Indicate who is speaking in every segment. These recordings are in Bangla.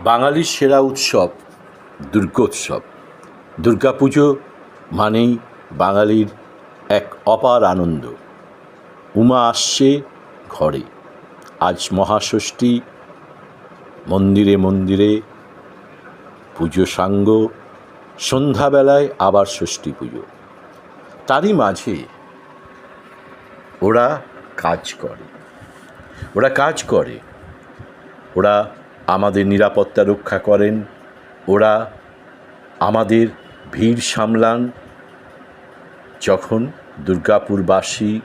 Speaker 1: বাঙালির সেরা উৎসব দুর্গোৎসব। দুর্গাপুজো মানেই বাঙালির এক অপার আনন্দ। উমা আসছে ঘরে। আজ মহাষষ্ঠী। মন্দিরে মন্দিরে পুজো সাঙ্গ। সন্ধ্যাবেলায় আবার ষষ্ঠী পুজো। তারই মাঝে ওরা কাজ করে। ওরা কাজ করে। ওরা আমাদের নিরাপত্তা রক্ষা করেন। ওরা আমাদের ভিড় সামলান। যখন দুর্গাপুরবাসী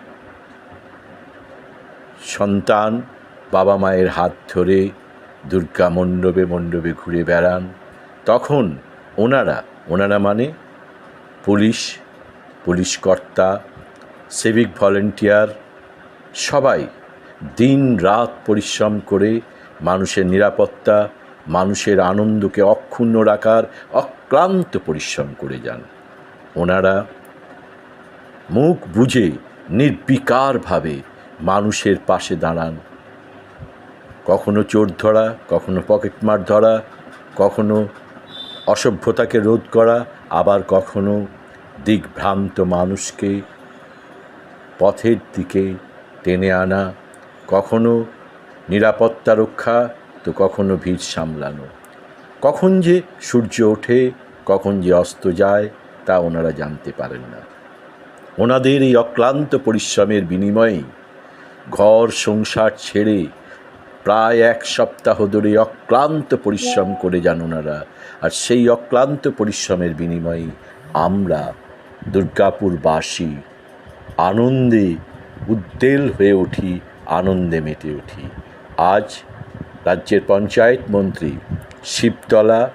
Speaker 1: সন্তান বাবা মায়ের হাত ধরে দুর্গা মণ্ডপে মণ্ডপে ঘুরে বেড়ান, তখন ওনারা ওনারা মানে পুলিশ পুলিশ কর্তা সিভিক ভলেন্টিয়ার সবাই দিন রাত পরিশ্রম করে মানুষের নিরাপত্তা, মানুষের আনন্দকে অক্ষুণ্ণ রাখার অক্লান্ত পরিশ্রম করে যান। ওনারা মুখ বুঝে নির্বিকারভাবে মানুষের পাশে দাঁড়ান। কখনো চোর ধরা, কখনো পকেটমার ধরা, কখনো অসভ্যতাকে রোধ করা, আবার কখনো দিগ্ভ্রান্ত মানুষকে পথের দিকে টেনে আনা, কখনো নিরাপত্তা রক্ষা তো কখনো ভিড় সামলানো। কখন যে সূর্য ওঠে, কখন যে অস্ত যায়, তা ওনারা জানতে পারেন না। ওনাদের এই অক্লান্ত পরিশ্রমের বিনিময়ে ঘর সংসার ছেড়ে প্রায় এক সপ্তাহ ধরে অক্লান্ত পরিশ্রম করে যান ওনারা। আর সেই অক্লান্ত পরিশ্রমের বিনিময়ে আমরা দুর্গাপুরবাসী আনন্দে উদ্দেল হয়ে উঠি, আনন্দে মেতে উঠি। আজ রাজ্যের পঞ্চায়েত মন্ত্রী শিবতলা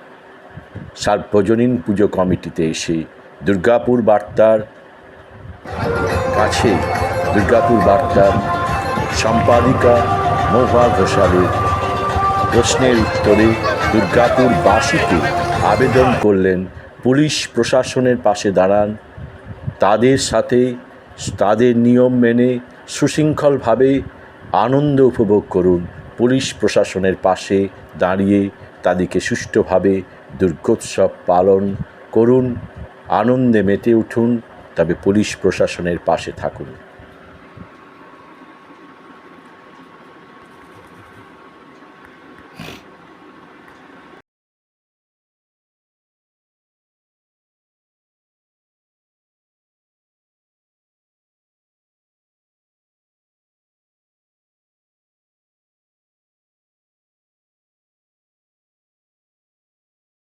Speaker 1: সার্বজনীন পুজো কমিটিতে এসে দুর্গাপুর বার্তার কাছে দুর্গাপুর বার্তার সম্পাদিকা মহুয়া ঘোষালের প্রশ্নের উত্তরে দুর্গাপুরবাসীকে আবেদন করলেন পুলিশ প্রশাসনের পাশে দাঁড়ান। তাদের সাথে, তাদের নিয়ম মেনে, সুশৃঙ্খলভাবে আনন্দ উপভোগ করুন। পুলিশ প্রশাসনের পাশে দাঁড়িয়ে তাদেরকে সুষ্ঠুভাবে দুর্গোৎসব পালন করুন, আনন্দে মেতে উঠুন, তবে পুলিশ প্রশাসনের পাশে থাকুন।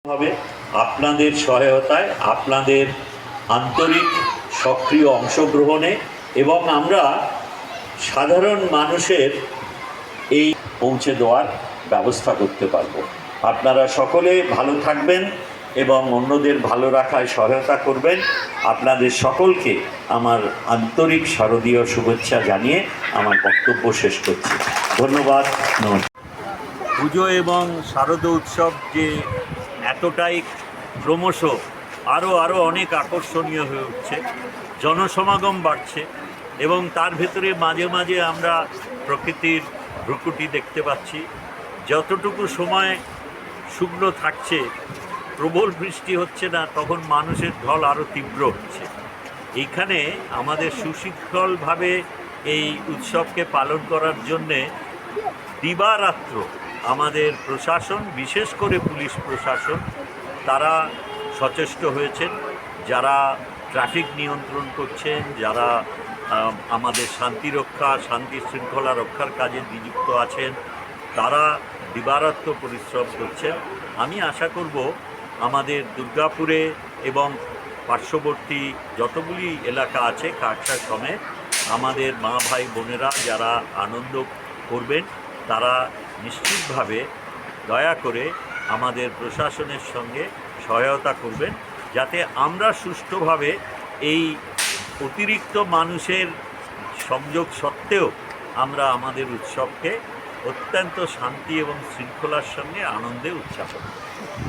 Speaker 2: হবে আপনাদের সহায়তায়, আপনাদের আন্তরিক সক্রিয় অংশগ্রহণে এবং আমরা সাধারণ মানুষের এই পৌঁছে দেওয়ার ব্যবস্থা করতে পারব। আপনারা সকলে ভালো থাকবেন এবং অন্যদের ভালো রাখায় সহায়তা করবেন। আপনাদের সকলকে আমার আন্তরিক শারদীয় শুভেচ্ছা জানিয়ে আমার বক্তব্য শেষ করছি। ধন্যবাদ, নমস্কার। পুজো এবং শারদ উৎসব যে এতটাই ক্রমশ আরও আরও অনেক আকর্ষণীয় হয়ে উঠছে। জনসমাগম বাড়ছে এবং তার ভেতরে মাঝে মাঝে আমরা প্রকৃতির ভ্রুকুটি দেখতে পাচ্ছি। যতটুকু সময় শুকনো থাকছে, প্রবল বৃষ্টি হচ্ছে না, তখন মানুষের ঢল আরও তীব্র হচ্ছে। এইখানে আমাদের সুশৃঙ্খলভাবে এই উৎসবকে পালন করার জন্যে দিবারাত্র আমাদের প্রশাসন, বিশেষ করে পুলিশ প্রশাসন, তারা সচেষ্ট হয়েছেন। যারা ট্রাফিক নিয়ন্ত্রণ করছেন, যারা আমাদের শান্তি রক্ষা, শান্তি শৃঙ্খলা রক্ষার কাজে নিযুক্ত আছেন, তারা দিবারাত্ম পরিশ্রম করছেন। আমি আশা করব আমাদের দুর্গাপুরে এবং পার্শ্ববর্তী যতগুলি এলাকা আছে কাকসা সমেত, আমাদের মা ভাই বোনেরা যারা আনন্দ করবেন, তারা নিশ্চিতভাবে দয়া করে আমাদের প্রশাসনের সঙ্গে সহায়তা করবেন যাতে আমরা সুষ্ঠুভাবে এই অতিরিক্ত মানুষের সংযোগ সত্ত্বেও আমরা আমাদের উৎসবকে অত্যন্ত শান্তি এবং শৃঙ্খলার সঙ্গে আনন্দে উৎসাহ